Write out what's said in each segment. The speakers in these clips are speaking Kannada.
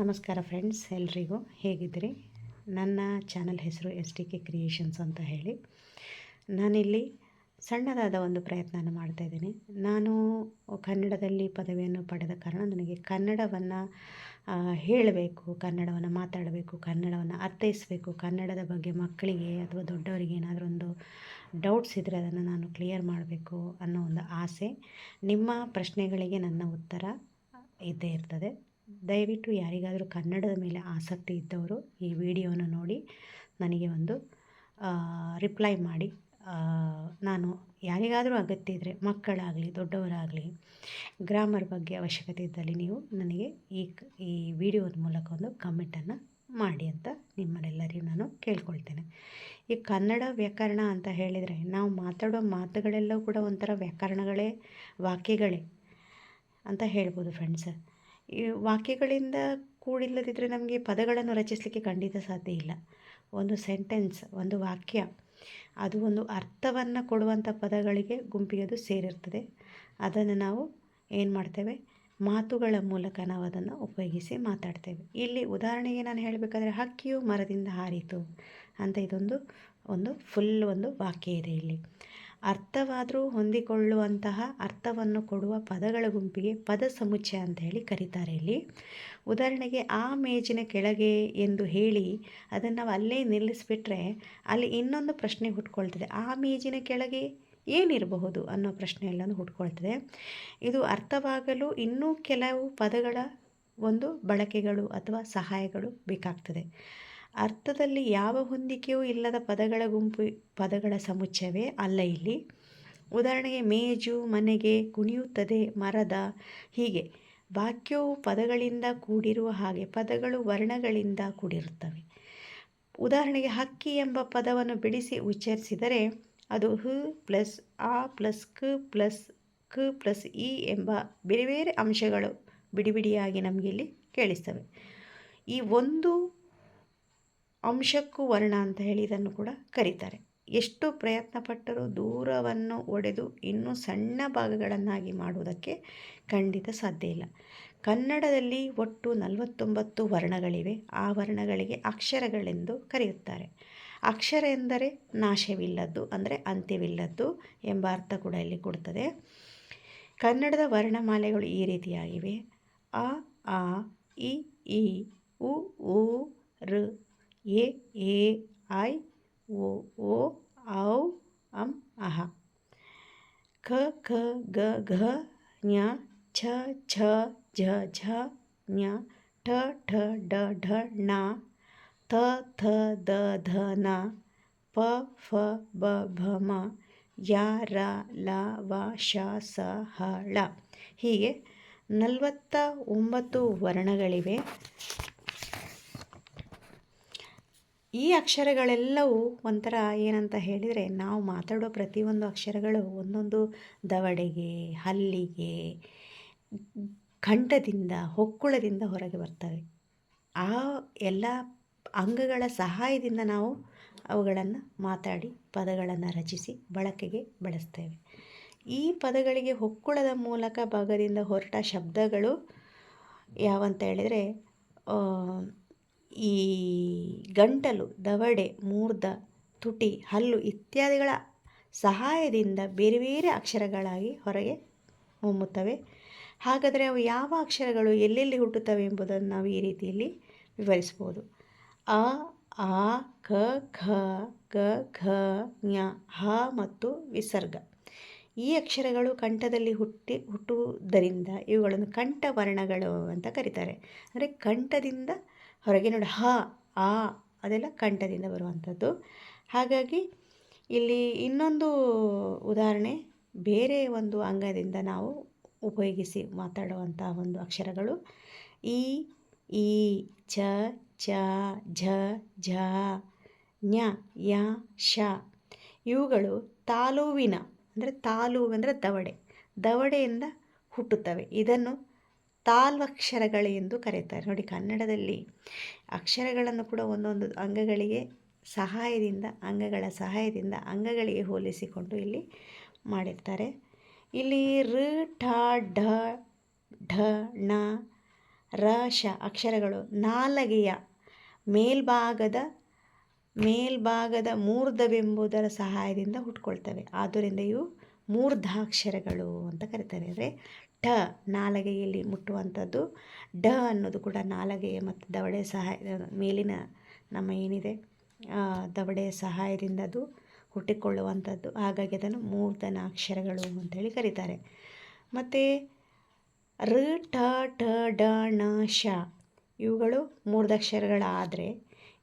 ನಮಸ್ಕಾರ ಫ್ರೆಂಡ್ಸ್ ಎಲ್ರಿಗೂ ಹೇಗಿದ್ದೀರಿ? ನನ್ನ ಚಾನಲ್ ಹೆಸರು ಎಸ್ ಟಿ ಕೆ ಕ್ರಿಯೇಷನ್ಸ್ ಅಂತ ಹೇಳಿ. ನಾನಿಲ್ಲಿ ಸಣ್ಣದಾದ ಒಂದು ಪ್ರಯತ್ನನ ಮಾಡ್ತಾ ಇದ್ದೀನಿ. ನಾನು ಕನ್ನಡದಲ್ಲಿ ಪದವಿಯನ್ನು ಪಡೆದ ಕಾರಣ ನನಗೆ ಕನ್ನಡವನ್ನು ಹೇಳಬೇಕು, ಕನ್ನಡವನ್ನು ಮಾತಾಡಬೇಕು, ಕನ್ನಡವನ್ನು ಅರ್ಥೈಸಬೇಕು, ಕನ್ನಡದ ಬಗ್ಗೆ ಮಕ್ಕಳಿಗೆ ಅಥವಾ ದೊಡ್ಡವರಿಗೆ ಏನಾದರೂ ಒಂದು ಡೌಟ್ಸ್ ಇದ್ದರೆ ಅದನ್ನು ನಾನು ಕ್ಲಿಯರ್ ಮಾಡಬೇಕು ಅನ್ನೋ ಒಂದು ಆಸೆ, ನಿಮ್ಮ ಪ್ರಶ್ನೆಗಳಿಗೆ ನನ್ನ ಉತ್ತರ ಇದ್ದೇ ಇರ್ತದೆ. ದಯವಿಟ್ಟು ಯಾರಿಗಾದರೂ ಕನ್ನಡದ ಮೇಲೆ ಆಸಕ್ತಿ ಇದ್ದವರು ಈ ವಿಡಿಯೋನ ನೋಡಿ, ನನಗೆ ಒಂದು ರಿಪ್ಲೈ ಮಾಡಿ. ನಾನು ಯಾರಿಗಾದರೂ ಅಗತ್ಯ ಇದ್ದರೆ, ಮಕ್ಕಳಾಗಲಿ, ದೊಡ್ಡವರಾಗಲಿ, ಗ್ರಾಮರ್ ಬಗ್ಗೆ ಅವಶ್ಯಕತೆ ಇದ್ದಲ್ಲಿ ನೀವು ನನಗೆ ಈ ಈ ವಿಡಿಯೋದ ಮೂಲಕ ಒಂದು ಕಮೆಂಟನ್ನು ಮಾಡಿ ಅಂತ ನಿಮ್ಮನ್ನೆಲ್ಲರಿಗೂ ನಾನು ಕೇಳ್ಕೊಳ್ತೇನೆ. ಈ ಕನ್ನಡ ವ್ಯಾಕರಣ ಅಂತ ಹೇಳಿದರೆ, ನಾವು ಮಾತಾಡೋ ಮಾತುಗಳೆಲ್ಲವೂ ಕೂಡ ಒಂಥರ ವ್ಯಾಕರಣಗಳೇ, ವಾಕ್ಯಗಳೇ ಅಂತ ಹೇಳ್ಬೋದು ಫ್ರೆಂಡ್ಸ್ ವಾಕ್ಯಗಳಿಂದ ಕೂಡಿಲ್ಲದಿದ್ದರೆ ನಮಗೆ ಪದಗಳನ್ನು ರಚಿಸಲಿಕ್ಕೆ ಖಂಡಿತ ಸಾಧ್ಯ ಇಲ್ಲ. ಒಂದು ಸೆಂಟೆನ್ಸ್, ಒಂದು ವಾಕ್ಯ, ಅದು ಒಂದು ಅರ್ಥವನ್ನು ಕೊಡುವಂಥ ಪದಗಳಿಗೆ ಗುಂಪಿಗೆ ಅದು ಸೇರಿರ್ತದೆ. ಅದನ್ನು ನಾವು ಏನು ಮಾಡ್ತೇವೆ? ಮಾತುಗಳ ಮೂಲಕ ನಾವು ಅದನ್ನು ಉಪಯೋಗಿಸಿ ಮಾತಾಡ್ತೇವೆ. ಇಲ್ಲಿ ಉದಾಹರಣೆಗೆ ನಾನು ಹೇಳಬೇಕಾದ್ರೆ, ಹಕ್ಕಿಯು ಮರದಿಂದ ಹಾರಿತು ಅಂತ ಇದೊಂದು, ಒಂದು ಫುಲ್ ಒಂದು ವಾಕ್ಯ ಇದೆ ಇಲ್ಲಿ. ಅರ್ಥವಾದರೂ ಹೊಂದಿಕೊಳ್ಳುವಂತಹ ಅರ್ಥವನ್ನು ಕೊಡುವ ಪದಗಳ ಗುಂಪಿಗೆ ಪದ ಸಮುಚ್ಚಯ ಅಂತ ಹೇಳಿ ಕರೀತಾರೆ ಇಲ್ಲಿ. ಉದಾಹರಣೆಗೆ ಆ ಮೇಜಿನ ಕೆಳಗೆ ಎಂದು ಹೇಳಿ ಅದನ್ನು ನಾವು ಅಲ್ಲೇ ನಿಲ್ಲಿಸಿಬಿಟ್ರೆ ಅಲ್ಲಿ ಇನ್ನೊಂದು ಪ್ರಶ್ನೆ ಹುಟ್ಕೊಳ್ತದೆ. ಆ ಮೇಜಿನ ಕೆಳಗೆ ಏನಿರಬಹುದು ಅನ್ನೋ ಪ್ರಶ್ನೆ ಹುಟ್ಕೊಳ್ತದೆ. ಇದು ಅರ್ಥವಾಗಲು ಇನ್ನೂ ಕೆಲವು ಪದಗಳ ಒಂದು ಬಳಕೆಗಳು ಅಥವಾ ಸಹಾಯಗಳು ಬೇಕಾಗ್ತದೆ. ಅರ್ಥದಲ್ಲಿ ಯಾವ ಹೊಂದಿಕೆಯೂ ಇಲ್ಲದ ಪದಗಳ ಗುಂಪು, ಪದಗಳ ಸಮುಚ್ಚಯವೇ ಅಲ್ಲ ಇಲ್ಲಿ. ಉದಾಹರಣೆಗೆ ಮೇಜು, ಮನೆಗೆ ಕುಣಿಯುತ್ತದೆ, ಮರದ ಹೀಗೆ. ವಾಕ್ಯವು ಪದಗಳಿಂದ ಕೂಡಿರುವ ಹಾಗೆ, ಪದಗಳು ವರ್ಣಗಳಿಂದ ಕೂಡಿರುತ್ತವೆ. ಉದಾಹರಣೆಗೆ ಹಕ್ಕಿ ಎಂಬ ಪದವನ್ನು ಬಿಡಿಸಿ ಉಚ್ಚರಿಸಿದರೆ ಅದು ಹ್ ಪ್ಲಸ್ ಆ ಪ್ಲಸ್ ಕ ಪ್ಲಸ್ ಕ ಪ್ಲಸ್ ಇ ಎಂಬ ಬೇರೆ ಬೇರೆ ಅಂಶಗಳು ಬಿಡಿ ಬಿಡಿಯಾಗಿ ನಮಗೆ ಇಲ್ಲಿ ಕೇಳಿಸ್ತವೆ. ಈ ಒಂದು ಅಂಶಕ್ಕೂ ವರ್ಣ ಅಂತ ಹೇಳಿ ಇದನ್ನು ಕೂಡ ಕರೀತಾರೆ. ಎಷ್ಟು ಪ್ರಯತ್ನಪಟ್ಟರೂ ದೂರವನ್ನು ಒಡೆದು ಇನ್ನೂ ಸಣ್ಣ ಭಾಗಗಳನ್ನಾಗಿ ಮಾಡುವುದಕ್ಕೆ ಖಂಡಿತ ಸಾಧ್ಯ ಇಲ್ಲ. ಕನ್ನಡದಲ್ಲಿ ಒಟ್ಟು ನಲವತ್ತೊಂಬತ್ತು ವರ್ಣಗಳಿವೆ. ಆ ವರ್ಣಗಳಿಗೆ ಅಕ್ಷರಗಳೆಂದು ಕರೆಯುತ್ತಾರೆ. ಅಕ್ಷರ ಎಂದರೆ ನಾಶವಿಲ್ಲದ್ದು ಅಂದರೆ ಅಂತ್ಯವಿಲ್ಲದ್ದು ಎಂಬ ಅರ್ಥ ಕೂಡ ಇಲ್ಲಿ ಕೊಡ್ತದೆ. ಕನ್ನಡದ ವರ್ಣಮಾಲೆಗಳು ಈ ರೀತಿಯಾಗಿವೆ. ಅ, ಆ, ಇ ಈ ಉ ಊ ಋ ಎ ಎ, ಐ, ಓ ಓ, ಔ, ಅಂ, ಅಹ. ಖ ಖ ಗ, ಘ, ಞ, ಛ ಛ ಝ ಝ, ಞ, ಠ ಠ ಡ ಢ, ಣ. ಥ ಥ, ದ, ಧ, ನ. ಪ, ಫ, ಬ, ಭ, ಮ. ಯ, ರ, ಲ, ವ ಶ ಸ, ಹ, ಳ. ಹೀಗೆ ನಲವತ್ತ ಒಂಬತ್ತು ವರ್ಣಗಳಿವೆ. ಈ ಅಕ್ಷರಗಳೆಲ್ಲವೂ ಒಂಥರ ಏನಂತ ಹೇಳಿದರೆ ನಾವು ಮಾತಾಡೋ ಪ್ರತಿಯೊಂದು ಅಕ್ಷರಗಳು ಒಂದೊಂದು ದವಡೆಗೆ, ಹಲ್ಲಿಗೆ ಕಂಠದಿಂದ ಹೊಕ್ಕುಳದಿಂದ ಹೊರಗೆ ಬರ್ತವೆ. ಆ ಎಲ್ಲ ಅಂಗಗಳ ಸಹಾಯದಿಂದ ನಾವು ಅವುಗಳನ್ನು ಮಾತಾಡಿ ಪದಗಳನ್ನು ರಚಿಸಿ ಬಳಕೆಗೆ ಬಳಸ್ತೇವೆ. ಈ ಪದಗಳಿಗೆ ಹೊಕ್ಕುಳದ ಮೂಲಕ ಭಾಗದಿಂದ ಹೊರಟ ಶಬ್ದಗಳು ಯಾವಂತ ಹೇಳಿದರೆ ಈ ಗಂಟಲು, ದವಡೆ, ಮೂರ್ಧ, ತುಟಿ, ಹಲ್ಲು ಇತ್ಯಾದಿಗಳ ಸಹಾಯದಿಂದ ಬೇರೆ ಬೇರೆ ಅಕ್ಷರಗಳಾಗಿ ಹೊರಗೆ ಹೊಮ್ಮುತ್ತವೆ ಹಾಗಾದರೆ ಅವು ಯಾವ ಅಕ್ಷರಗಳು ಎಲ್ಲೆಲ್ಲಿ ಹುಟ್ಟುತ್ತವೆ ಎಂಬುದನ್ನು ನಾವು ಈ ರೀತಿಯಲ್ಲಿ ವಿವರಿಸ್ಬೋದು ಅ, ಆ, ಕ, ಖ, ಗ, ಘ, ಞ, ಹ ಮತ್ತು ವಿಸರ್ಗ. ಈ ಅಕ್ಷರಗಳು ಕಂಠದಲ್ಲಿ ಹುಟ್ಟಿ, ಹುಟ್ಟುವುದರಿಂದ ಇವುಗಳನ್ನು ಕಂಠವರ್ಣಗಳು ಅಂತ ಕರೀತಾರೆ. ಅಂದರೆ ಕಂಠದಿಂದ ಹೊರಗೆ ನೋಡಿ, ಹ, ಆ, ಅದೆಲ್ಲ ಕಂಠದಿಂದ ಬರುವಂಥದ್ದು. ಹಾಗಾಗಿ ಇಲ್ಲಿ ಇನ್ನೊಂದು ಉದಾಹರಣೆ, ಬೇರೆ ಒಂದು ಅಂಗದಿಂದ ನಾವು ಉಪಯೋಗಿಸಿ ಮಾತಾಡುವಂಥ ಒಂದು ಅಕ್ಷರಗಳು. ಈ ಈ, ಚ ಚ, ಝ ಝ, ಞ, ಯ ಶ ಇವುಗಳು ತಾಲೂವಿನ, ಅಂದರೆ ತಾಲೂ ಅಂದರೆ ದವಡೆ. ದವಡೆಯಿಂದ ಹುಟ್ಟುತ್ತವೆ. ಇದನ್ನು ತಾಲ್ವಕ್ಷರಗಳು ಎಂದು ಕರೀತಾರೆ ನೋಡಿ, ಕನ್ನಡದಲ್ಲಿ ಅಕ್ಷರಗಳನ್ನು ಕೂಡ ಒಂದೊಂದು ಅಂಗಗಳಿಗೆ ಸಹಾಯದಿಂದ, ಅಂಗಗಳ ಸಹಾಯದಿಂದ ಅಂಗಗಳಿಗೆ ಹೋಲಿಸಿಕೊಂಡು ಇಲ್ಲಿ ಮಾಡಿರ್ತಾರೆ. ಇಲ್ಲಿ ಋ ಠ, ಢ ಢ, ಣ, ರ, ಶ ಅಕ್ಷರಗಳು ನಾಲಗೆಯ ಮೇಲ್ಭಾಗದ ಮೇಲ್ಭಾಗದ ಮೂರ್ಧವೆಂಬುದರ ಸಹಾಯದಿಂದ ಹುಟ್ಕೊಳ್ತವೆ. ಆದ್ದರಿಂದ ಇವು ಮೂರ್ಧಾಕ್ಷರಗಳು ಅಂತ ಕರೀತಾರೆ. ಅಂದರೆ ಠ ನಾಲಗೆಯಲ್ಲಿ ಮುಟ್ಟುವಂಥದ್ದು. ಡ ಅನ್ನೋದು ಕೂಡ ನಾಲಗೆಯ ಮತ್ತು ದವಡೆ ಸಹಾಯ, ಮೇಲಿನ ನಮ್ಮ ಏನಿದೆ ದವಡೆಯ ಸಹಾಯದಿಂದ ಅದು ಹುಟ್ಟಿಕೊಳ್ಳುವಂಥದ್ದು. ಹಾಗಾಗಿ ಅದನ್ನು ಮೂರ್ಧನ ಅಕ್ಷರಗಳು ಅಂತೇಳಿ ಕರೀತಾರೆ. ಮತ್ತು ರ, ಠ ಠ, ಡ, ಣ ಶ ಇವುಗಳು ಮೂರ್ಧಾಕ್ಷರಗಳಾದರೆ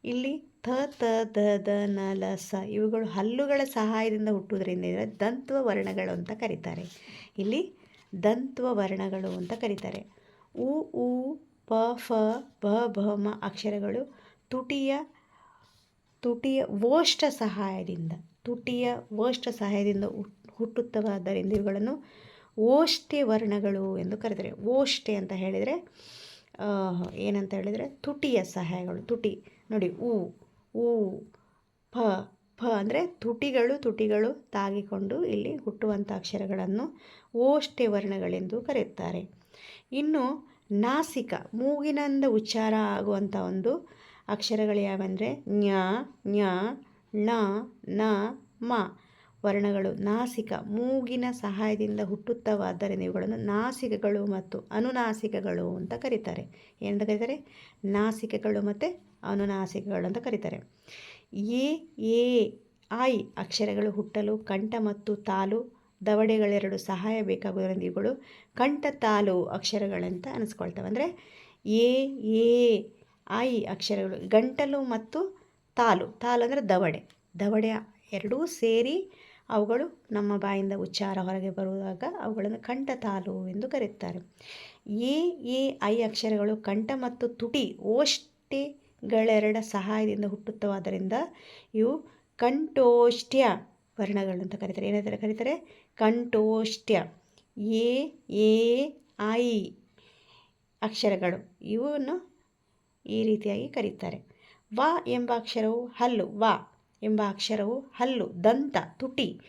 ಇಲ್ಲಿ ಥ, ತ, ದ ದ, ನ, ಲ, ಸ ಇವುಗಳು ಹಲ್ಲುಗಳ ಸಹಾಯದಿಂದ ಹುಟ್ಟುವುದರಿಂದ ದಂತ್ವ ವರ್ಣಗಳು ಅಂತ ಕರೀತಾರೆ. ಇಲ್ಲಿ ದಂತ್ವ ವರ್ಣಗಳು ಅಂತ ಕರೀತಾರೆ. ಉ ಉ, ಪ, ಫ, ಭ ಭ, ಮ ಅಕ್ಷರಗಳು ತುಟಿಯ ತುಟಿಯ ವೋಷ್ಠ ಸಹಾಯದಿಂದ, ತುಟಿಯ ವೋಷ್ಠ ಸಹಾಯದಿಂದ ಹುಟ್ಟುತ್ತವಾದ್ದರಿಂದ ಇವುಗಳನ್ನು ಓಷ್ಟೆ ವರ್ಣಗಳು ಎಂದು ಕರೀತಾರೆ. ಓಷ್ಟೆ ಅಂತ ಹೇಳಿದರೆ ಏನಂತ ಹೇಳಿದರೆ ತುಟಿಯ ಸಹಾಯಗಳು. ತುಟಿ, ನೋಡಿ, ಉ ಉ, ಪ ಪ ಅಂದರೆ ತುಟಿಗಳು ತುಟಿಗಳು ತಾಗಿಕೊಂಡು ಇಲ್ಲಿ ಹುಟ್ಟುವಂಥ ಅಕ್ಷರಗಳನ್ನು ಓಷ್ಠೆ ವರ್ಣಗಳೆಂದು ಕರೆಯುತ್ತಾರೆ. ಇನ್ನು ನಾಸಿಕ, ಮೂಗಿನಿಂದ ಉಚ್ಚಾರ ಆಗುವಂಥ ಒಂದು ಅಕ್ಷರಗಳು ಯಾವಂದರೆ ಞ ಞ ಣ, ನ, ಮ ವರ್ಣಗಳು. ನಾಸಿಕ, ಮೂಗಿನ ಸಹಾಯದಿಂದ ಹುಟ್ಟುತ್ತವಾದ್ದರಿಂದ ಇವುಗಳನ್ನು ನಾಸಿಕಗಳು ಮತ್ತು ಅನುನಾಸಿಕಗಳು ಅಂತ ಕರೀತಾರೆ. ಏನಂತ ಕರೀತಾರೆ? ನಾಸಿಕಗಳು ಮತ್ತು ಅನುನಾಸಿಕಗಳು ಅಂತ ಕರೀತಾರೆ. ಎ ಎ, ಐ ಅಕ್ಷರಗಳು ಹುಟ್ಟಲು, ಕಂಠ ಮತ್ತು ತಾಲು ದವಡೆಗಳೆರಡು ಸಹಾಯ ಬೇಕಾಗುವುದರಿಂದ ಇವುಗಳು ಕಂಠ ತಾಲು ಅಕ್ಷರಗಳಂತ ಅನಿಸ್ಕೊಳ್ತವೆ. ಅಂದರೆ ಎ ಎ, ಐ ಅಕ್ಷರಗಳು, ಗಂಟಲು ಮತ್ತು ತಾಲು ತಾಲು ಅಂದರೆ ದವಡೆ. ದವಡೆ ಎರಡೂ ಸೇರಿ ಅವುಗಳು ನಮ್ಮ ಬಾಯಿಂದ ಉಚ್ಚಾರ ಹೊರಗೆ ಬರುವಾಗ ಅವುಗಳನ್ನು ಕಂಠ ತಾಲು ಎಂದು ಕರೆಯುತ್ತಾರೆ. ಎ ಎ, ಐ ಅಕ್ಷರಗಳು ಕಂಠ ಮತ್ತು ತುಟಿ ಓಷ್ಟಿಗಳೆರಡ ಸಹಾಯದಿಂದ ಹುಟ್ಟುತ್ತವಾದ್ದರಿಂದ ಇವು ಕಂಠೋಷ್ಟ್ಯ ವರ್ಣಗಳು ಅಂತ ಕರೀತಾರೆ. ಏನಂತ ಕರೀತಾರೆ? ಕಂಠೋಷ್ಟ್ಯ ಎ ಎ, ಐ ಅಕ್ಷರಗಳು. ಇವನ್ನು ಈ ರೀತಿಯಾಗಿ ಕರೀತಾರೆ. ವ ಎಂಬ ಅಕ್ಷರವು ಹಲ್ಲು, ವ ಎಂಬ ಅಕ್ಷರವು ಹಲ್ಲು, ದಂತ, ತುಟಿ.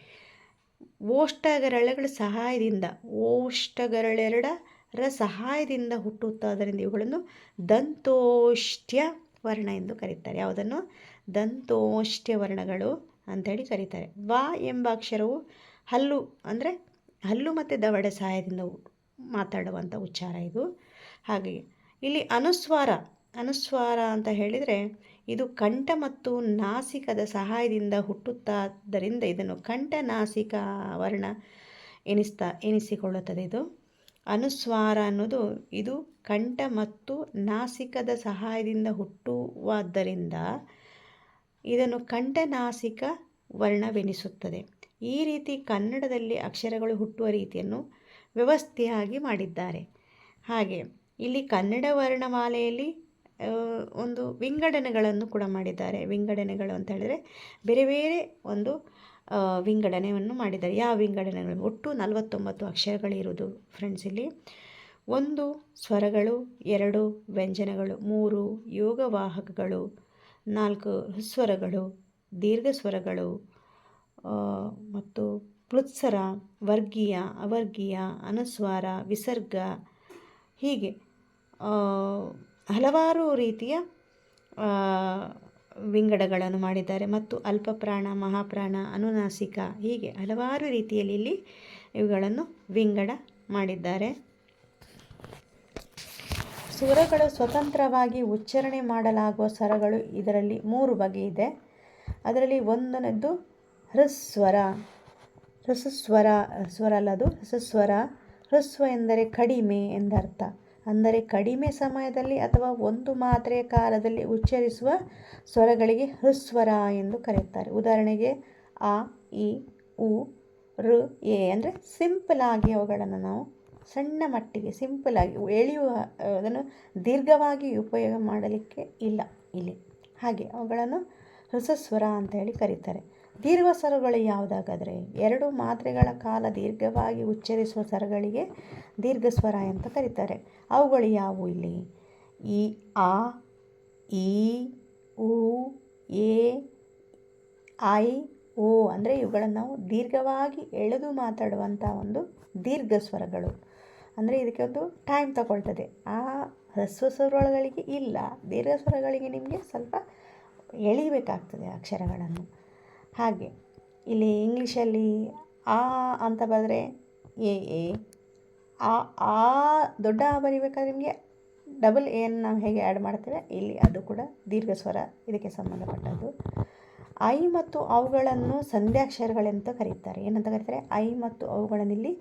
ಓಷ್ಟಗರಳೆಗಳ ಸಹಾಯದಿಂದ ಓಷ್ಟಗರಳೆರಡರ ಸಹಾಯದಿಂದ ಹುಟ್ಟುತ್ತಾದ್ದರಿಂದ ಇವುಗಳನ್ನು ದಂತೋಷ್ಟ್ಯ ವರ್ಣ ಎಂದು ಕರೀತಾರೆ. ಯಾವುದನ್ನು? ದಂತೋಷ್ಟ್ಯ ವರ್ಣಗಳು ಅಂತೇಳಿ ಕರೀತಾರೆ. ವ ಎಂಬ ಅಕ್ಷರವು ಹಲ್ಲು ಅಂದರೆ ಹಲ್ಲು ಮತ್ತು ದವಡೆ ಸಹಾಯದಿಂದ ಮಾತಾಡುವಂಥ ಉಚ್ಚಾರ ಇದು. ಹಾಗೆ ಇಲ್ಲಿ ಅನುಸ್ವಾರ ಅನುಸ್ವಾರ ಅಂತ ಹೇಳಿದರೆ ಇದು ಕಂಠ ಮತ್ತು ನಾಸಿಕದ ಸಹಾಯದಿಂದ ಹುಟ್ಟುತ್ತಾದ್ದರಿಂದ ಇದನ್ನು ಕಂಠ, ನಾಸಿಕ ವರ್ಣ ಎನಿಸ್ತಾ, ಎನಿಸಿಕೊಳ್ಳುತ್ತದೆ ಇದು. ಅನುಸ್ವಾರ ಅನ್ನೋದು ಇದು ಕಂಠ ಮತ್ತು ನಾಸಿಕದ ಸಹಾಯದಿಂದ ಹುಟ್ಟುವಾದ್ದರಿಂದ ಇದನ್ನು ಕಂಠನಾಸಿಕ ವರ್ಣವೆನಿಸುತ್ತದೆ. ಈ ರೀತಿ ಕನ್ನಡದಲ್ಲಿ ಅಕ್ಷರಗಳು ಹುಟ್ಟುವ ರೀತಿಯನ್ನು ವ್ಯವಸ್ಥೆಯಾಗಿ ಮಾಡಿದ್ದಾರೆ. ಹಾಗೆ ಇಲ್ಲಿ ಕನ್ನಡ ವರ್ಣಮಾಲೆಯಲ್ಲಿ ಒಂದು ವಿಂಗಡಣೆಗಳನ್ನು ಕೂಡ ಮಾಡಿದ್ದಾರೆ. ವಿಂಗಡಣೆಗಳು ಅಂತ ಹೇಳಿದರೆ ಬೇರೆ ಬೇರೆ ಒಂದು ವಿಂಗಡಣೆಯನ್ನು ಮಾಡಿದ್ದಾರೆ. ಯಾವ ವಿಂಗಡಣೆಗಳು? ಒಟ್ಟು ನಲವತ್ತೊಂಬತ್ತು ಅಕ್ಷರಗಳಿರುವುದು ಫ್ರೆಂಡ್ಸ್ ಇಲ್ಲಿ. ಒಂದು ಸ್ವರಗಳು, ಎರಡು ವ್ಯಂಜನಗಳು, ಮೂರು ಯೋಗವಾಹಕಗಳು, ನಾಲ್ಕು ಸ್ವರಗಳು, ದೀರ್ಘ ಸ್ವರಗಳು ಮತ್ತು ಪ್ಲುತ್ಸರ ವರ್ಗೀಯ, ಅವರ್ಗೀಯ, ಅನುಸ್ವಾರ, ವಿಸರ್ಗ, ಹೀಗೆ ಹಲವಾರು ರೀತಿಯ ವಿಂಗಡಗಳನ್ನು ಮಾಡಿದ್ದಾರೆ. ಮತ್ತು ಅಲ್ಪಪ್ರಾಣ, ಮಹಾಪ್ರಾಣ, ಅನುನಾಸಿಕ, ಹೀಗೆ ಹಲವಾರು ರೀತಿಯಲ್ಲಿ ಇಲ್ಲಿ ಇವುಗಳನ್ನು ವಿಂಗಡ ಮಾಡಿದ್ದಾರೆ. ಸ್ವರಗಳು ಸ್ವತಂತ್ರವಾಗಿ ಉಚ್ಚಾರಣೆ ಮಾಡಲಾಗುವ ಸ್ವರಗಳು ಇದರಲ್ಲಿ ಮೂರು ಬಗೆ ಇದೆ. ಅದರಲ್ಲಿ ಒಂದನೇದ್ದು ಹೃಸ್ವರ ಹೃಸ್ವರ ಸ್ವರ ಅಲ್ಲ ಅದು? ಹೃಸ್ವರ ಹೃಸ್ವ ಎಂದರೆ ಕಡಿಮೆ ಎಂದರ್ಥ. ಅಂದರೆ ಕಡಿಮೆ ಸಮಯದಲ್ಲಿ ಅಥವಾ ಒಂದು ಮಾತ್ರೆಯ ಕಾಲದಲ್ಲಿ ಉಚ್ಚರಿಸುವ ಸ್ವರಗಳಿಗೆ ಹೃಸ್ವರ ಎಂದು ಕರೆಯುತ್ತಾರೆ. ಉದಾಹರಣೆಗೆ ಆ ಇ ಉ ಋ ಎ ಅಂದರೆ ಸಿಂಪಲಾಗಿ ಅವುಗಳನ್ನು ನಾವು ಸಣ್ಣ ಮಟ್ಟಿಗೆ ಸಿಂಪಲಾಗಿ ಎಳೆಯುವ, ಅದನ್ನು ದೀರ್ಘವಾಗಿ ಉಪಯೋಗ ಮಾಡಲಿಕ್ಕೆ ಇಲ್ಲ ಇಲ್ಲಿ. ಹಾಗೆ ಅವುಗಳನ್ನು ಹೃಸಸ್ವರ ಅಂತ ಹೇಳಿ ಕರೀತಾರೆ. ದೀರ್ಘ ಸ್ವರಗಳು ಯಾವುದಾಗಾದರೆ ಎರಡು ಮಾತ್ರೆಗಳ ಕಾಲ ದೀರ್ಘವಾಗಿ ಉಚ್ಚರಿಸುವ ಸ್ವರಗಳಿಗೆ ದೀರ್ಘ ಸ್ವರ ಅಂತ ಕರೀತಾರೆ. ಅವುಗಳು ಯಾವುವು ಇಲ್ಲಿ? ಈ, ಆ, ಈ, ಉ, ಎ, ಐ, ಓ ಅಂದರೆ ಇವುಗಳನ್ನು ನಾವು ದೀರ್ಘವಾಗಿ ಎಳೆದು ಮಾತಾಡುವಂಥ ಒಂದು ದೀರ್ಘ ಸ್ವರಗಳು. ಅಂದರೆ ಇದಕ್ಕೆ ಒಂದು ಟೈಮ್ ತಗೊಳ್ತದೆ. ಆ ಹ್ರಸ್ವ ಸ್ವರಗಳಿಗೆ ಇಲ್ಲ. ದೀರ್ಘ ಸ್ವರಗಳಿಗೆ ನಿಮಗೆ ಸ್ವಲ್ಪ ಎಳಿಬೇಕಾಗ್ತದೆ ಅಕ್ಷರಗಳನ್ನು. ಹಾಗೆ. ಇಲ್ಲಿ ಇಂಗ್ಲೀಷಲ್ಲಿ ಆ ಅಂತ ಬಂದರೆ ಎ ಎ. ಆ ಆ ದೊಡ್ಡ ಆ ಬರಿಬೇಕಾದ್ರೆ ನಿಮಗೆ ಡಬಲ್ ಎನ್ ನಾವು ಹೇಗೆ ಆ್ಯಡ್ ಮಾಡ್ತೇವೆ? ಇಲ್ಲಿ ಅದು ಕೂಡ ದೀರ್ಘ ಸ್ವರ, ಇದಕ್ಕೆ ಸಂಬಂಧಪಟ್ಟದ್ದು. ಐ ಮತ್ತು ಅವುಗಳನ್ನು ಸಂಧ್ಯಾಕ್ಷರಗಳೆಂತ ಕರೀತಾರೆ. ಏನಂತ ಕರೀತಾರೆ? ಐ ಮತ್ತು ಅವುಗಳನ್ನಿಲ್ಲಿ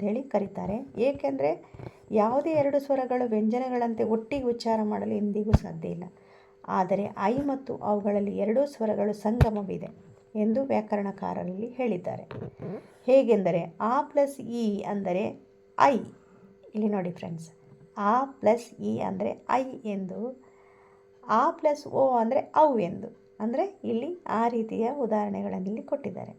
ಹೇಳಿ ಕರೀತಾರೆ. ಏಕೆಂದರೆ ಯಾವುದೇ ಎರಡು ಸ್ವರಗಳು ವ್ಯಂಜನಗಳಂತೆ ಒಟ್ಟಿಗೆ ಉಚ್ಚಾರ ಮಾಡಲು ಎಂದಿಗೂ ಸಾಧ್ಯ ಇಲ್ಲ. ಆದರೆ ಐ ಮತ್ತು ಅವುಗಳಲ್ಲಿ ಎರಡೂ ಸ್ವರಗಳು ಸಂಗಮವಿದೆ ಎಂದು ವ್ಯಾಕರಣಕಾರರಲ್ಲಿ ಹೇಳಿದ್ದಾರೆ. ಹೇಗೆಂದರೆ ಆ ಪ್ಲಸ್ ಇ ಅಂದರೆ ಐ. ಇಲ್ಲಿ ನೋಡಿ ಫ್ರೆಂಡ್ಸ್. ಆ ಪ್ಲಸ್ ಇ ಅಂದರೆ ಐ ಎಂದು, ಆ ಪ್ಲಸ್ ಓ ಅಂದರೆ ಅವು ಎಂದು. ಅಂದರೆ ಇಲ್ಲಿ ಆ ರೀತಿಯ ಉದಾಹರಣೆಗಳನ್ನು ಇಲ್ಲಿ ಕೊಟ್ಟಿದ್ದಾರೆ.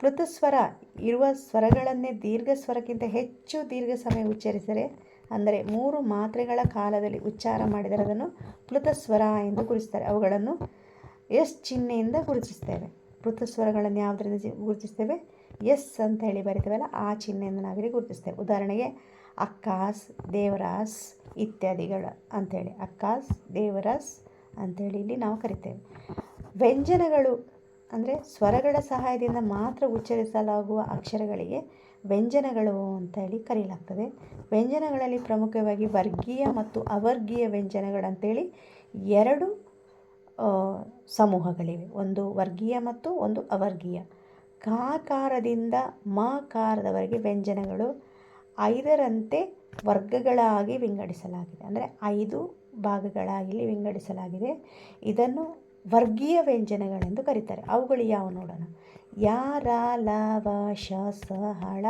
ಪೃಥುಸ್ವರ ಇರುವ ಸ್ವರಗಳನ್ನೇ ದೀರ್ಘ ಸ್ವರಕ್ಕಿಂತ ಹೆಚ್ಚು ದೀರ್ಘ ಸಮಯ ಉಚ್ಚರಿಸಿದರೆ ಅಂದರೆ ಮೂರು ಮಾತ್ರೆಗಳ ಕಾಲದಲ್ಲಿ ಉಚ್ಚಾರ ಮಾಡಿದರೆ ಅದನ್ನು ಪ್ಲುತಸ್ವರ ಎಂದು ಗುರುತಿಸ್ತಾರೆ. ಅವುಗಳನ್ನು ಎಸ್ ಚಿಹ್ನೆಯಿಂದ ಗುರುತಿಸ್ತೇವೆ. ಪೃಥುಸ್ವರಗಳನ್ನು ಯಾವುದರಿಂದ ಗುರುತಿಸ್ತೇವೆ? ಎಸ್ ಅಂತ ಹೇಳಿ ಬರಿತೇವಲ್ಲ, ಆ ಚಿಹ್ನೆಯಿಂದ ನಾವಿಲ್ಲಿ ಗುರುತಿಸ್ತೇವೆ. ಉದಾಹರಣೆಗೆ, ಅಕ್ಕಾಸ್, ದೇವರಾಸ್ ಇತ್ಯಾದಿಗಳು ಅಂಥೇಳಿ ಅಕ್ಕಾಸ್, ದೇವರಾಸ್ ಅಂಥೇಳಿ ಇಲ್ಲಿ ನಾವು ಕರಿತೇವೆ. ವ್ಯಂಜನಗಳು ಅಂದರೆ ಸ್ವರಗಳ ಸಹಾಯದಿಂದ ಮಾತ್ರ ಉಚ್ಚರಿಸಲಾಗುವ ಅಕ್ಷರಗಳಿಗೆ ವ್ಯಂಜನಗಳು ಅಂತೇಳಿ ಕರೆಯಲಾಗ್ತದೆ. ವ್ಯಂಜನಗಳಲ್ಲಿ ಪ್ರಮುಖವಾಗಿ ವರ್ಗೀಯ ಮತ್ತು ಅವರ್ಗೀಯ ವ್ಯಂಜನಗಳಂತೇಳಿ ಎರಡು ಸಮೂಹಗಳಿವೆ. ಒಂದು ವರ್ಗೀಯ ಮತ್ತು ಒಂದು ಅವರ್ಗೀಯ. ಕಾಕಾರದಿಂದ ಮಾಕಾರದವರೆಗೆ ವ್ಯಂಜನಗಳು ಐದರಂತೆ ವರ್ಗಗಳಾಗಿ ವಿಂಗಡಿಸಲಾಗಿದೆ. ಅಂದರೆ ಐದು ಭಾಗಗಳಾಗಿ ವಿಂಗಡಿಸಲಾಗಿದೆ. ಇದನ್ನು ವರ್ಗೀಯ ವ್ಯಂಜನಗಳೆಂದು ಕರೀತಾರೆ. ಅವುಗಳು ಯಾವ ನೋಡೋಣ? ಯಾರ ರ ಲ ಶ ಸ ಹಳ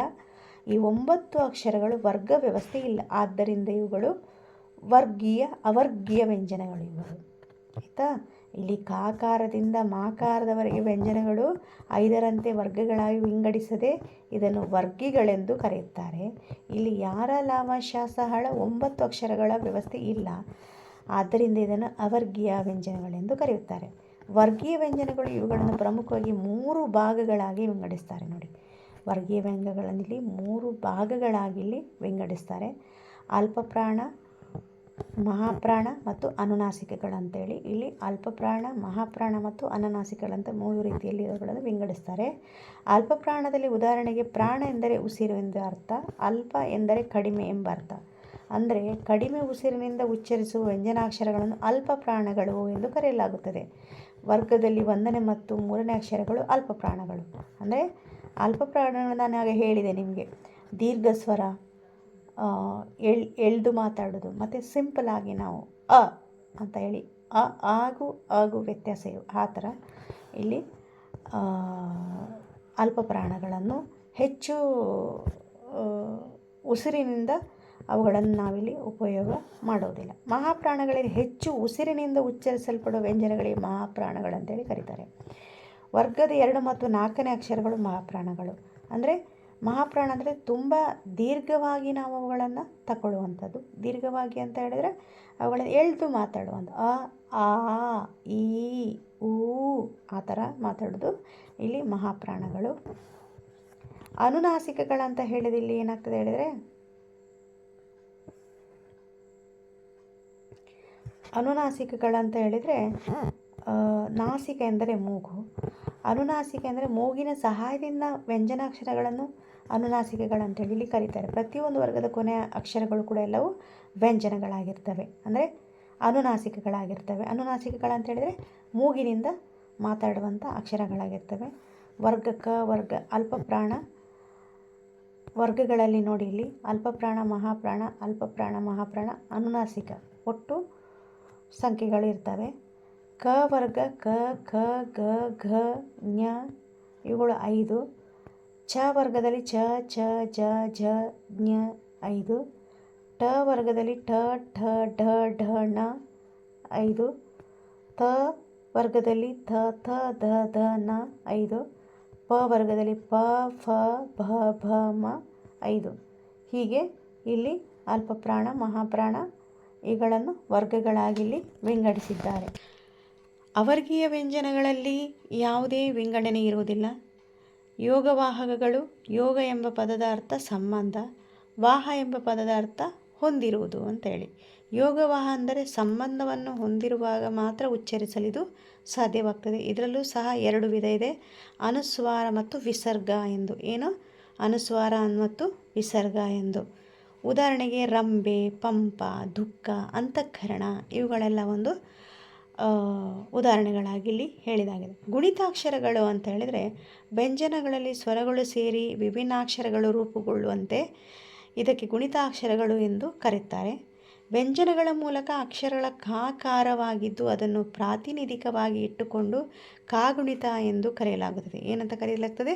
ಈ ಒಂಬತ್ತು ಅಕ್ಷರಗಳು ವರ್ಗ ವ್ಯವಸ್ಥೆ ಇಲ್ಲ. ಆದ್ದರಿಂದ ಇವುಗಳು ವರ್ಗೀಯ, ಅವರ್ಗೀಯ ವ್ಯಂಜನಗಳು ಇವುಗಳು ಆಯಿತಾ? ಇಲ್ಲಿ ಕಾಕಾರದಿಂದ ಮಾಕಾರದವರೆಗೆ ವ್ಯಂಜನಗಳು ಐದರಂತೆ ವರ್ಗಗಳಾಗಿ ವಿಂಗಡಿಸದೆ ಇದನ್ನು ವರ್ಗಿಗಳೆಂದು ಕರೆಯುತ್ತಾರೆ. ಇಲ್ಲಿ ಯಾರ ಲಾವ ಶಾಸಹಳ ಒಂಬತ್ತು ಅಕ್ಷರಗಳ ವ್ಯವಸ್ಥೆ ಇಲ್ಲ. ಆದ್ದರಿಂದ ಇದನ್ನು ಅವರ್ಗೀಯ ವ್ಯಂಜನಗಳೆಂದು ಕರೆಯುತ್ತಾರೆ. ವರ್ಗೀಯ ವ್ಯಂಜನಗಳು ಇವುಗಳನ್ನು ಪ್ರಮುಖವಾಗಿ ಮೂರು ಭಾಗಗಳಾಗಿ ವಿಂಗಡಿಸ್ತಾರೆ ನೋಡಿ. ವರ್ಗೀಯ ವ್ಯಂಗ್ಯಗಳಲ್ಲಿ ಮೂರು ಭಾಗಗಳಾಗಿ ಇಲ್ಲಿ ವಿಂಗಡಿಸ್ತಾರೆ. ಅಲ್ಪಪ್ರಾಣ, ಮಹಾಪ್ರಾಣ ಮತ್ತು ಅನುನಾಸಿಕಗಳಂತೇಳಿ ಇಲ್ಲಿ ಅಲ್ಪಪ್ರಾಣ, ಮಹಾಪ್ರಾಣ ಮತ್ತು ಅನುನಾಸಿಕೆಗಳಂತ ಮೂರು ರೀತಿಯಲ್ಲಿ ಇವುಗಳನ್ನು ವಿಂಗಡಿಸ್ತಾರೆ. ಅಲ್ಪಪ್ರಾಣದಲ್ಲಿ ಉದಾಹರಣೆಗೆ ಪ್ರಾಣ ಎಂದರೆ ಉಸಿರು ಎಂದು ಅರ್ಥ, ಅಲ್ಪ ಎಂದರೆ ಕಡಿಮೆ ಎಂಬ ಅರ್ಥ ಅಂದರೆ ಕಡಿಮೆ ಉಸಿರಿನಿಂದ ಉಚ್ಚರಿಸುವ ವ್ಯಂಜನಾಕ್ಷರಗಳನ್ನು ಅಲ್ಪ ಪ್ರಾಣಗಳು ಎಂದು ಕರೆಯಲಾಗುತ್ತದೆ. ವರ್ಗದಲ್ಲಿ ಒಂದನೇ ಮತ್ತು ಮೂರನೇ ಅಕ್ಷರಗಳು ಅಲ್ಪ ಪ್ರಾಣಗಳು. ಅಂದರೆ ಅಲ್ಪ ನಾನು ಆಗ ಹೇಳಿದೆ ನಿಮಗೆ. ದೀರ್ಘ ಸ್ವರ ಎಳ್, ಎಳೆದು ಮಾತಾಡೋದು ಮತ್ತು ಸಿಂಪಲಾಗಿ ನಾವು ಅ ಅಂತ ಹೇಳಿ, ಅ, ಆಗು ಆಗು ವ್ಯತ್ಯಾಸ ಆ ಥರ ಇಲ್ಲಿ ಅಲ್ಪ ಪ್ರಾಣಗಳನ್ನು ಹೆಚ್ಚು ಉಸಿರಿನಿಂದ ಅವುಗಳನ್ನು ನಾವಿಲ್ಲಿ ಉಪಯೋಗ ಮಾಡೋದಿಲ್ಲ. ಮಹಾಪ್ರಾಣಗಳಲ್ಲಿ ಹೆಚ್ಚು ಉಸಿರಿನಿಂದ ಉಚ್ಚರಿಸಲ್ಪಡುವ ವ್ಯಂಜನಗಳಿಗೆ ಮಹಾಪ್ರಾಣಗಳಂತೇಳಿ ಕರೀತಾರೆ. ವರ್ಗದ ಎರಡು ಮತ್ತು ನಾಲ್ಕನೇ ಅಕ್ಷರಗಳು ಮಹಾಪ್ರಾಣಗಳು. ಅಂದರೆ ಮಹಾಪ್ರಾಣ ಅಂದರೆ ತುಂಬ ದೀರ್ಘವಾಗಿ ನಾವು ಅವುಗಳನ್ನು ತಗೊಳ್ಳುವಂಥದ್ದು ದೀರ್ಘವಾಗಿ ಅಂತ ಹೇಳಿದರೆ ಅವುಗಳನ್ನು ಎಳೆದು ಮಾತಾಡುವಂಥ ಅ, ಆ, ಈ ಊ ಆ ಥರ ಮಾತಾಡೋದು ಇಲ್ಲಿ ಮಹಾಪ್ರಾಣಗಳು. ಅನುನಾಸಿಕಗಳಂತ ಹೇಳಿದ ಇಲ್ಲಿ ಏನಾಗ್ತದೆ ಹೇಳಿದರೆ ಅನುನಾಸಿಕಗಳಂತ ಹೇಳಿದರೆ ನಾಸಿಕ ಎಂದರೆ ಮೂಗು. ಅನುನಾಸಿಕೆ ಅಂದರೆ ಮೂಗಿನ ಸಹಾಯದಿಂದ ವ್ಯಂಜನಾಕ್ಷರಗಳನ್ನು ಅನುನಾಸಿಕೆಗಳಂತೇಳಿ ಇಲ್ಲಿ ಕರೀತಾರೆ. ಪ್ರತಿಯೊಂದು ವರ್ಗದ ಕೊನೆಯ ಅಕ್ಷರಗಳು ಕೂಡ ಎಲ್ಲವೂ ವ್ಯಂಜನಗಳಾಗಿರ್ತವೆ. ಅಂದರೆ ಅನುನಾಸಿಕೆಗಳಾಗಿರ್ತವೆ. ಅನುನಾಸಿಕೆಗಳಂತ ಹೇಳಿದರೆ ಮೂಗಿನಿಂದ ಮಾತಾಡುವಂಥ ಅಕ್ಷರಗಳಾಗಿರ್ತವೆ. ವರ್ಗ ಕ ವರ್ಗ, ಅಲ್ಪಪ್ರಾಣ, ವರ್ಗಗಳಲ್ಲಿ ನೋಡಿ ಇಲ್ಲಿ, ಅಲ್ಪಪ್ರಾಣ, ಮಹಾಪ್ರಾಣ ಅಲ್ಪಪ್ರಾಣ, ಮಹಾಪ್ರಾಣ, ಅನುನಾಸಿಕ. ಒಟ್ಟು ಸಂಖ್ಯೆಗಳು ಇರ್ತವೆ ಕ ವರ್ಗ ಕ ಖ ಗ, ಘ, ಞ ಇವುಗಳು ಐದು. ಛ ವರ್ಗದಲ್ಲಿ ಛ ಛ ಜ ಝ ಜ್ಞ ಐದು. ಟ ವರ್ಗದಲ್ಲಿ ಠ ಠ, ಢ ಢ, ಣ ಐದು. ತ ವರ್ಗದಲ್ಲಿ ಥ ಥ ಧ ಧ ನ ಐದು. ಪ ವರ್ಗದಲ್ಲಿ ಪ, ಫ, ಭ ಭ, ಮ ಐದು. ಹೀಗೆ ಇಲ್ಲಿ ಅಲ್ಪಪ್ರಾಣ, ಮಹಾಪ್ರಾಣ ಇವುಗಳನ್ನು ವರ್ಗಗಳಾಗಿಲ್ಲಿ ವಿಂಗಡಿಸಿದ್ದಾರೆ. ಅವರ್ಗೀಯ ವ್ಯಂಜನಗಳಲ್ಲಿ ಯಾವುದೇ ವಿಂಗಡಣೆ ಇರುವುದಿಲ್ಲ. ಯೋಗವಾಹಕಗಳು ಯೋಗ ಎಂಬ ಪದದ ಅರ್ಥ ಸಂಬಂಧ, ವಾಹ ಎಂಬ ಪದದ ಅರ್ಥ ಹೊಂದಿರುವುದು ಅಂತೇಳಿ. ಯೋಗವಾಹ ಅಂದರೆ ಸಂಬಂಧವನ್ನು ಹೊಂದಿರುವಾಗ ಮಾತ್ರ ಉಚ್ಚರಿಸಲಿದು ಸಾಧ್ಯವಾಗ್ತದೆ. ಇದರಲ್ಲೂ ಸಹ ಎರಡು ವಿಧ ಇದೆ. ಅನುಸ್ವಾರ ಮತ್ತು ವಿಸರ್ಗ ಎಂದು. ಏನು? ಅನುಸ್ವಾರ ಮತ್ತು ವಿಸರ್ಗ ಎಂದು. ಉದಾಹರಣೆಗೆ ರಂಬೆ ಪಂಪ, ದುಃಖ, ಅಂತಃಕರಣ ಇವುಗಳೆಲ್ಲ ಒಂದು ಉದಾಹರಣೆಗಳಾಗಿ ಇಲ್ಲಿ ಹೇಳಿದಾಗಿದೆ. ಗುಣಿತಾಕ್ಷರಗಳು ಅಂತ ಹೇಳಿದರೆ ವ್ಯಂಜನಗಳಲ್ಲಿ ಸ್ವರಗಳು ಸೇರಿ ವಿಭಿನ್ನಾಕ್ಷರಗಳು ರೂಪುಗೊಳ್ಳುವಂತೆ ಇದಕ್ಕೆ ಗುಣಿತಾಕ್ಷರಗಳು ಎಂದು ಕರೆಯುತ್ತಾರೆ. ವ್ಯಂಜನಗಳ ಮೂಲಕ ಅಕ್ಷರಗಳ ಕಾಕಾರವಾಗಿದ್ದು ಅದನ್ನು ಪ್ರಾತಿನಿಧಿಕವಾಗಿ ಇಟ್ಟುಕೊಂಡು ಕಾಗುಣಿತ ಎಂದು ಕರೆಯಲಾಗುತ್ತದೆ. ಏನಂತ ಕರೆಯಲಾಗ್ತದೆ?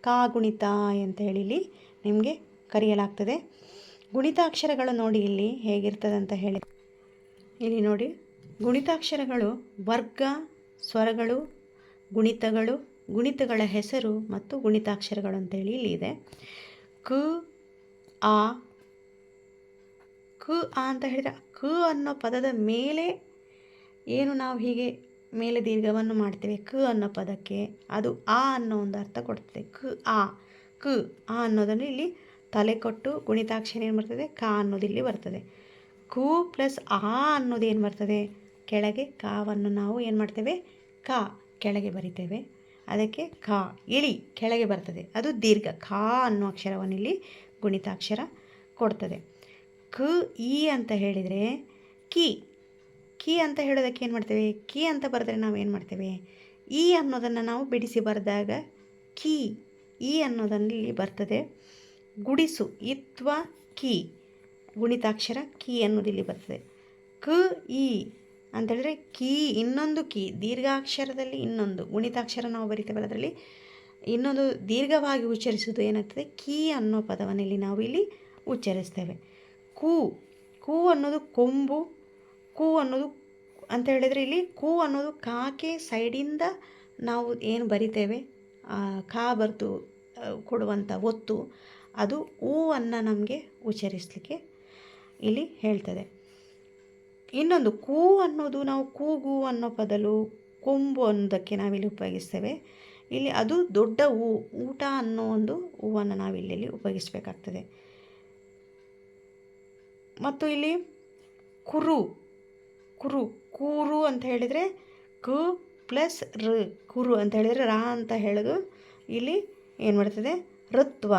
ಕಾಗುಣಿತ ಅಂತ ಹೇಳಿ ನಿಮಗೆ ಕರೆಯಲಾಗ್ತದೆ. ಗುಣಿತಾಕ್ಷರಗಳು ನೋಡಿ ಇಲ್ಲಿ ಹೇಗಿರ್ತದೆ ಅಂತ ಹೇಳಿ. ಇಲ್ಲಿ ನೋಡಿ, ಗುಣಿತಾಕ್ಷರಗಳು ವರ್ಗ, ಸ್ವರಗಳು, ಗುಣಿತಗಳು, ಗುಣಿತಗಳ ಹೆಸರು ಮತ್ತು ಗುಣಿತಾಕ್ಷರಗಳು ಅಂತೇಳಿ ಇಲ್ಲಿ ಇದೆ. ಕ, ಆ ಕ, ಆ ಅಂತ ಹೇಳಿದರೆ ಕ ಅನ್ನೋ ಪದದ ಮೇಲೆ ಏನು ನಾವು ಹೀಗೆ ಮೇಲೆ ದೀರ್ಘವನ್ನು ಮಾಡ್ತೇವೆ? ಕ ಅನ್ನೋ ಪದಕ್ಕೆ. ಅದು ಆ ಅನ್ನೋ ಒಂದು ಅರ್ಥ ಕೊಡ್ತದೆ. ಕ, ಆ ಕ, ಆ ಅನ್ನೋದನ್ನು ಇಲ್ಲಿ ತಲೆ ಕೊಟ್ಟು ಗುಣಿತಾಕ್ಷರ ಏನು ಬರ್ತದೆ? ಕ ಅನ್ನೋದು ಇಲ್ಲಿ ಬರ್ತದೆ. ಕು ಪ್ಲಸ್ ಆ ಅನ್ನೋದು ಏನು ಬರ್ತದೆ? ಕೆಳಗೆ ಕಾವನ್ನು ನಾವು ಏನು ಮಾಡ್ತೇವೆ? ಕ ಕೆಳಗೆ ಬರಿತೇವೆ. ಅದಕ್ಕೆ ಕ, ಇಳಿ ಕೆಳಗೆ ಬರ್ತದೆ. ಅದು ದೀರ್ಘ. ಖ ಅನ್ನೋ ಅಕ್ಷರವನ್ನು ಇಲ್ಲಿ ಗುಣಿತಾಕ್ಷರ ಕೊಡ್ತದೆ. ಕ ಇ ಅಂತ ಹೇಳಿದರೆ ಕಿ. ಕಿ ಅಂತ ಹೇಳೋದಕ್ಕೆ ಏನು ಮಾಡ್ತೇವೆ? ಕಿ ಅಂತ ಬರೆದ್ರೆ ನಾವು ಏನು ಮಾಡ್ತೇವೆ? ಈ ಅನ್ನೋದನ್ನು ನಾವು ಬಿಡಿಸಿ ಬರೆದಾಗ ಕಿ. ಇ ಅನ್ನೋದನ್ನು ಇಲ್ಲಿ ಬರ್ತದೆ. ಗುಡಿಸು, ಇತ್ವ ಕಿ. ಗುಣಿತಾಕ್ಷರ ಕಿ ಅನ್ನೋದು ಇಲ್ಲಿ ಬರ್ತದೆ. ಕ ಇ ಅಂತೇಳಿದ್ರೆ ಕಿ ಇನ್ನೊಂದು ಕಿ, ದೀರ್ಘಾಕ್ಷರದಲ್ಲಿ ಇನ್ನೊಂದು. ಗುಣಿತಾಕ್ಷರ ನಾವು ಬರಿತೇವಲ್ಲ ಅದರಲ್ಲಿ ಇನ್ನೊಂದು ದೀರ್ಘವಾಗಿ ಉಚ್ಚರಿಸುವುದು ಏನಾಗ್ತದೆ? ಕಿ ಅನ್ನೋ ಪದವನ್ನು ಇಲ್ಲಿ ನಾವು ಇಲ್ಲಿ ಉಚ್ಚರಿಸ್ತೇವೆ. ಕೂ ಕೂ ಅನ್ನೋದು ಕೊಂಬು, ಕೂ ಅನ್ನೋದು ಅಂತ ಹೇಳಿದರೆ ಇಲ್ಲಿ ಕೂ ಅನ್ನೋದು ಕಾಕೆ ಸೈಡಿಂದ ನಾವು ಏನು ಬರಿತೇವೆ? ಕಾ ಬರ್ತು ಕೊಡುವಂಥ ಒತ್ತು. ಅದು ಹೂವನ್ನು ನಮಗೆ ಉಚ್ಚರಿಸಲಿಕ್ಕೆ ಇಲ್ಲಿ ಹೇಳ್ತದೆ. ಇನ್ನೊಂದು, ಕೂ ಅನ್ನೋದು ನಾವು ಕೂಗು ಅನ್ನೋ ಬದಲು ಕೊಂಬು ಅನ್ನೋದಕ್ಕೆ ನಾವಿಲ್ಲಿ ಉಪಯೋಗಿಸ್ತೇವೆ. ಇಲ್ಲಿ ಅದು ದೊಡ್ಡ ಹೂ, ಊಟ ಅನ್ನೋ ಒಂದು ಹೂವನ್ನು ಇಲ್ಲಿ ಉಪಯೋಗಿಸಬೇಕಾಗ್ತದೆ. ಮತ್ತು ಇಲ್ಲಿ ಕುರು ಕುರು, ಕೂರು ಅಂತ ಹೇಳಿದರೆ ಕು ಪ್ಲಸ್ ರ, ಕುರು ಅಂತ ಹೇಳಿದರೆ ರಾ ಅಂತ ಹೇಳೋದು. ಇಲ್ಲಿ ಏನು ಮಾಡ್ತದೆ? ಋತ್ವ.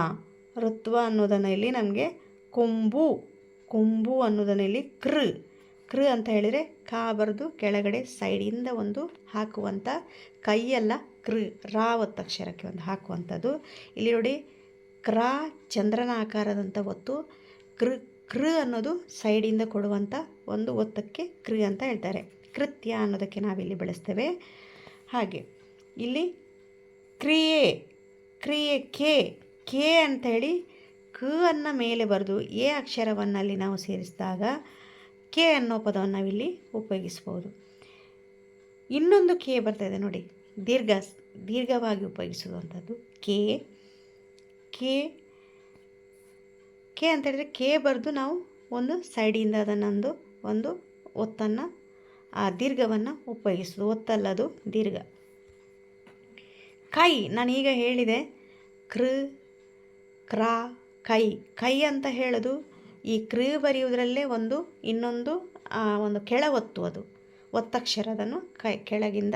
ಋತ್ವ ಅನ್ನೋದನ್ನು ಇಲ್ಲಿ ನಮಗೆ ಕೊಂಬು ಕೊಂಬು ಅನ್ನೋದನ್ನು ಇಲ್ಲಿ ಕೃ. ಕೃ ಅಂತ ಹೇಳಿದರೆ ಕಾ ಬರೆದು ಕೆಳಗಡೆ ಸೈಡಿಂದ ಒಂದು ಹಾಕುವಂಥ ಕೈಯೆಲ್ಲ ಕೃ, ರಾ ಒತ್ತಕ್ಷರಕ್ಕೆ ಒಂದು ಹಾಕುವಂಥದ್ದು. ಇಲ್ಲಿ ನೋಡಿ, ಕ್ರಾ ಚಂದ್ರನ ಆಕಾರದಂಥ ಒತ್ತು, ಕೃ ಕೃ ಅನ್ನೋದು ಸೈಡಿಂದ ಕೊಡುವಂಥ ಒಂದು ಒತ್ತಕ್ಕೆ ಕೃ ಅಂತ ಹೇಳ್ತಾರೆ. ಕೃತ್ಯ ಅನ್ನೋದಕ್ಕೆ ನಾವಿಲ್ಲಿ ಬಳಸ್ತೇವೆ. ಹಾಗೆ, ಇಲ್ಲಿ ಕ್ರಿಯೆ ಕ್ರಿಯೆ ಕೆ. ಕೆ ಹೇಳಿ ಕ ಅನ್ನ ಮೇಲೆ ಬರೆದು ಎ ಅಕ್ಷರವನ್ನು ಅಲ್ಲಿ ನಾವು ಸೇರಿಸಿದಾಗ ಕೆ ಅನ್ನೋ ಪದವನ್ನು ನಾವಿಲ್ಲಿ ಉಪಯೋಗಿಸ್ಬೋದು. ಇನ್ನೊಂದು ಕೆ ಬರ್ತದೆ ನೋಡಿ. ದೀರ್ಘ, ದೀರ್ಘವಾಗಿ ಉಪಯೋಗಿಸುವಂಥದ್ದು ಕೆ. ಕೆ ಕೆ ಅಂತ ಹೇಳಿದ್ರೆ ಕೆ ಬರೆದು ನಾವು ಒಂದು ಸೈಡಿಂದ ಅದನ್ನೊಂದು, ಒಂದು ಒತ್ತನ್ನು, ಆ ದೀರ್ಘವನ್ನು ಉಪಯೋಗಿಸೋದು. ಒತ್ತಲ್ಲದು ದೀರ್ಘ. ಕೈ, ನಾನೀಗ ಹೇಳಿದೆ. ಕೃ ಕ್ರಾ, ಕೈ. ಕೈ ಅಂತ ಹೇಳೋದು ಈ ಕೃ ಬರೆಯುವುದರಲ್ಲೇ ಒಂದು ಇನ್ನೊಂದು ಒಂದು ಕೆಳ ಒತ್ತು ಅದು. ಒತ್ತಕ್ಷರ ಅದನ್ನು ಕೈ, ಕೆಳಗಿಂದ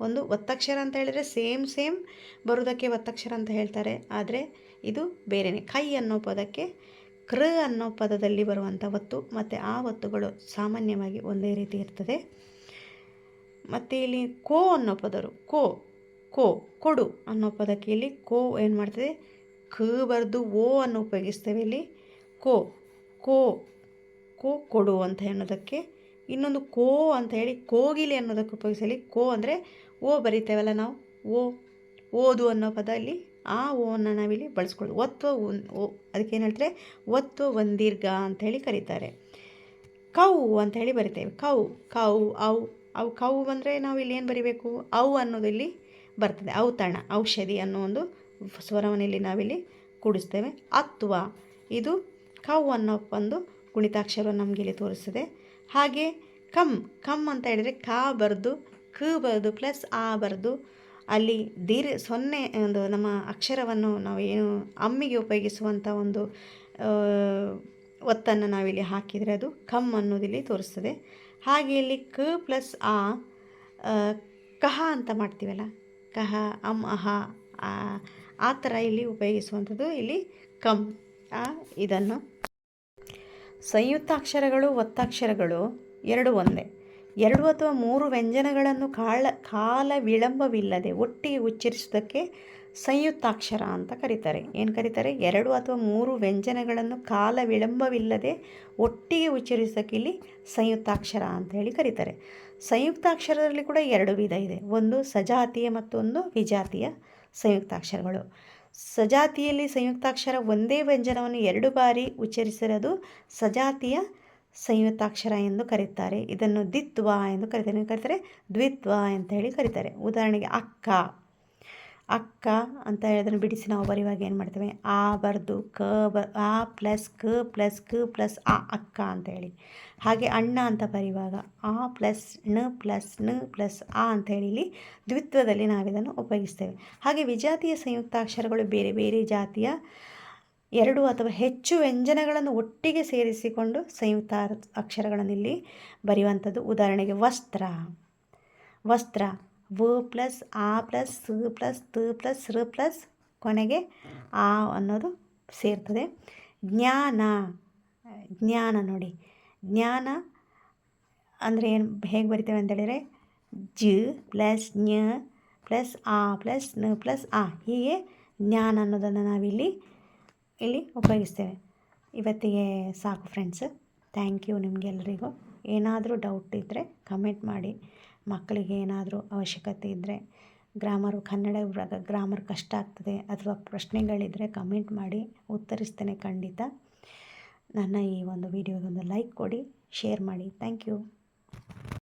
ಒಂದು ಒತ್ತಕ್ಷರ ಅಂತ ಹೇಳಿದರೆ ಸೇಮ್ ಸೇಮ್ ಬರುವುದಕ್ಕೆ ಒತ್ತಕ್ಷರ ಅಂತ ಹೇಳ್ತಾರೆ. ಆದರೆ ಇದು ಬೇರೆಯೇ ಕೈ ಅನ್ನೋ ಪದಕ್ಕೆ ಕೃ ಅನ್ನೋ ಪದದಲ್ಲಿ ಬರುವಂಥ ಒತ್ತು, ಮತ್ತು ಆ ಒತ್ತುಗಳು ಸಾಮಾನ್ಯವಾಗಿ ಒಂದೇ ರೀತಿ ಇರ್ತದೆ. ಮತ್ತು ಇಲ್ಲಿ ಕೋ ಅನ್ನೋ ಪದರು. ಕೋ ಕೋ, ಕೊಡು ಅನ್ನೋ ಪದಕ್ಕೆ ಇಲ್ಲಿ ಕೋ ಏನು ಮಾಡ್ತದೆ ಕ ಬರೆದು ಓ ಅನ್ನು ಉಪಯೋಗಿಸ್ತೇವೆ. ಇಲ್ಲಿ ಕೋ ಕೋ ಕೋ ಕೊಡು ಅಂತ ಅನ್ನೋದಕ್ಕೆ ಇನ್ನೊಂದು ಕೋ ಅಂತ ಹೇಳಿ ಕೋಗಿಲೆ ಅನ್ನೋದಕ್ಕೆ ಉಪಯೋಗಿಸಲಿ ಕೋ ಅಂದರೆ ಓ ಬರಿತೇವಲ್ಲ ನಾವು. ಓ, ಓದು ಅನ್ನೋ ಪದ ಇಲ್ಲಿ ಆ ಓವನ್ನು ನಾವಿಲ್ಲಿ ಬಳಸ್ಕೊಳ್ಳೋದು. ಒತ್ವ ಓ, ಅದಕ್ಕೆ ಏನು ಹೇಳ್ತಾರೆ? ಒತ್ವ ಒಂದೀರ್ಘ ಅಂಥೇಳಿ ಕರೀತಾರೆ. ಕೌ ಅಂತ ಹೇಳಿ ಬರಿತೇವೆ. ಕೌ ಕೌ ಅವು ಅವು ಕೌ ಬಂದರೆ ನಾವು ಇಲ್ಲಿ ಏನು ಬರಿಬೇಕು? ಅವು ಅನ್ನೋದು ಇಲ್ಲಿ ಬರ್ತದೆ. ಔತಣ, ಔಷಧಿ ಅನ್ನೋ ಒಂದು ಸ್ವರವನ್ನು ಇಲ್ಲಿ ನಾವಿಲ್ಲಿ ಕೂಡಿಸ್ತೇವೆ. ಅತ್ವ ಇದು ಕೌ ಅನ್ನೋ ಒಂದು ಗುಣಿತಾಕ್ಷರ ನಮಗೆ ಇಲ್ಲಿ ತೋರಿಸ್ತದೆ. ಹಾಗೆ ಕಮ್ ಕಮ್ ಅಂತ ಹೇಳಿದರೆ ಕಾ ಬರೆದು ಕ ಬರೆದು ಪ್ಲಸ್ ಆ ಬರೆದು ಅಲ್ಲಿ ದೀರ್ ಸೊನ್ನೆ ಒಂದು ನಮ್ಮ ಅಕ್ಷರವನ್ನು ನಾವು ಏನು ಅಮ್ಮಿಗೆ ಉಪಯೋಗಿಸುವಂಥ ಒಂದು ಒತ್ತನ್ನು ನಾವಿಲ್ಲಿ ಹಾಕಿದರೆ ಅದು ಕಮ್ ಅನ್ನೋದಿಲ್ಲಿ ತೋರಿಸ್ತದೆ. ಹಾಗೆ ಇಲ್ಲಿ ಕ ಪ್ಲಸ್ ಆ, ಕಹ ಅಂತ ಮಾಡ್ತೀವಲ್ಲ. ಕಹ ಅಮ್ ಅಹ ಆ, ಥರ ಇಲ್ಲಿ ಉಪಯೋಗಿಸುವಂಥದ್ದು ಇಲ್ಲಿ ಕಮ್ ಇದನ್ನು. ಸಂಯುಕ್ತಾಕ್ಷರಗಳು ಒತ್ತಾಕ್ಷರಗಳು ಎರಡು ಒಂದೇ. ಎರಡು ಅಥವಾ ಮೂರು ವ್ಯಂಜನಗಳನ್ನು ಕಾಳ ಕಾಲ ವಿಳಂಬವಿಲ್ಲದೆ ಒಟ್ಟಿಗೆ ಉಚ್ಚರಿಸುವುದಕ್ಕೆ ಸಂಯುಕ್ತಾಕ್ಷರ ಅಂತ ಕರೀತಾರೆ. ಏನು ಕರೀತಾರೆ? ಎರಡು ಅಥವಾ ಮೂರು ವ್ಯಂಜನಗಳನ್ನು ಕಾಲ ವಿಳಂಬವಿಲ್ಲದೆ ಒಟ್ಟಿಗೆ ಉಚ್ಚರಿಸೋದಕ್ಕೆ ಇಲ್ಲಿ ಸಂಯುಕ್ತಾಕ್ಷರ ಅಂತ ಹೇಳಿ ಕರೀತಾರೆ. ಸಂಯುಕ್ತಾಕ್ಷರದಲ್ಲಿ ಕೂಡ ಎರಡು ವಿಧ ಇದೆ. ಒಂದು ಸಜಾತಿಯ ಮತ್ತೊಂದು ವಿಜಾತಿಯ. ಸಂಯುಕ್ತಾಕ್ಷರಗಳು. ಸಜಾತಿಯಲ್ಲಿ ಸಂಯುಕ್ತಾಕ್ಷರ ಒಂದೇ ವ್ಯಂಜನವನ್ನು ಎರಡು ಬಾರಿ ಉಚ್ಚರಿಸಿರೋದು ಸಜಾತಿಯ ಸಂಯುಕ್ತಾಕ್ಷರ ಎಂದು ಕರೀತಾರೆ ಇದನ್ನು ದಿತ್ವ ಎಂದು ಕರೀತಾರೆ. ಕರೀತಾರೆ ದ್ವಿತ್ವ ಅಂತ ಹೇಳಿ ಕರೀತಾರೆ. ಉದಾಹರಣೆಗೆ ಅಕ್ಕ. ಅಕ್ಕ ಅಂತ ಹೇಳಿದ್ರೆ ಬಿಡಿಸಿ ನಾವು ಬರೆಯುವಾಗ ಏನು ಮಾಡ್ತೇವೆ? ಆ ಬರೆದು ಕ ಬ, ಆ ಪ್ಲಸ್ ಕ ಪ್ಲಸ್ ಕ ಪ್ಲಸ್ ಆ ಅಕ್ಕ ಅಂತ ಹೇಳಿ. ಹಾಗೆ ಅಣ್ಣ ಅಂತ ಬರೆಯುವಾಗ ಆ ಪ್ಲಸ್ನ ಪ್ಲಸ್ನ ಪ್ಲಸ್ ಆ ಅಂತ ಹೇಳಿ ಇಲ್ಲಿ ದ್ವಿತ್ವದಲ್ಲಿ ನಾವಿದನ್ನು ಉಪಯೋಗಿಸ್ತೇವೆ. ಹಾಗೆ ವಿಜಾತಿಯ ಸಂಯುಕ್ತಾಕ್ಷರಗಳು ಬೇರೆ ಬೇರೆ ಜಾತಿಯ ಎರಡು ಅಥವಾ ಹೆಚ್ಚು ವ್ಯಂಜನಗಳನ್ನು ಒಟ್ಟಿಗೆ ಸೇರಿಸಿಕೊಂಡು ಸಂಯುಕ್ತ ಅಕ್ಷರಗಳನ್ನು ಇಲ್ಲಿ ಬರೆಯುವಂಥದ್ದು. ಉದಾಹರಣೆಗೆ ವಸ್ತ್ರ. ವಸ್ತ್ರ. ವ ಪ್ಲಸ್ ಆ ಪ್ಲಸ್ ಸ ಪ್ಲಸ್ ತ ಪ್ಲಸ್ ರ ಪ್ಲಸ್ ಕೊನೆಗೆ ಆ ಅನ್ನೋದು ಸೇರ್ತದೆ. ಜ್ಞಾನ ಜ್ಞಾನ ನೋಡಿ. ಜ್ಞಾನ ಅಂದರೆ ಏನು ಹೇಗೆ ಬರಿತೇವೆ ಅಂತೇಳಿದರೆ ಜ ಪ್ಲಸ್ ಜ್ಞ ಪ್ಲಸ್ ಆ ಪ್ಲಸ್ನ ಪ್ಲಸ್ ಆ ಹೀಗೆ ಜ್ಞಾನ ಅನ್ನೋದನ್ನು ನಾವಿಲ್ಲಿ ಇಲ್ಲಿ ಉಪಯೋಗಿಸ್ತೇವೆ. ಇವತ್ತಿಗೆ ಸಾಕು ಫ್ರೆಂಡ್ಸ್ ಥ್ಯಾಂಕ್ ಯು ನಿಮಗೆಲ್ಲರಿಗೂ ಏನಾದರೂ ಡೌಟ್ ಇದ್ದರೆ ಕಮೆಂಟ್ ಮಾಡಿ. ಮಕ್ಕಳಿಗೆ ಏನಾದರೂ ಅವಶ್ಯಕತೆ ಇದ್ದರೆ ಗ್ರಾಮರು, ಕನ್ನಡ ಇವಾಗ ಗ್ರಾಮರ್ ಕಷ್ಟ ಆಗ್ತದೆ ಅಥವಾ ಪ್ರಶ್ನೆಗಳಿದ್ದರೆ ಕಮೆಂಟ್ ಮಾಡಿ, ಉತ್ತರಿಸ್ತೇನೆ ಖಂಡಿತ. ನನ್ನ ಈ ಒಂದು ವಿಡಿಯೋಗೊಂದು ಲೈಕ್ ಕೊಡಿ, ಶೇರ್ ಮಾಡಿ. Thank you.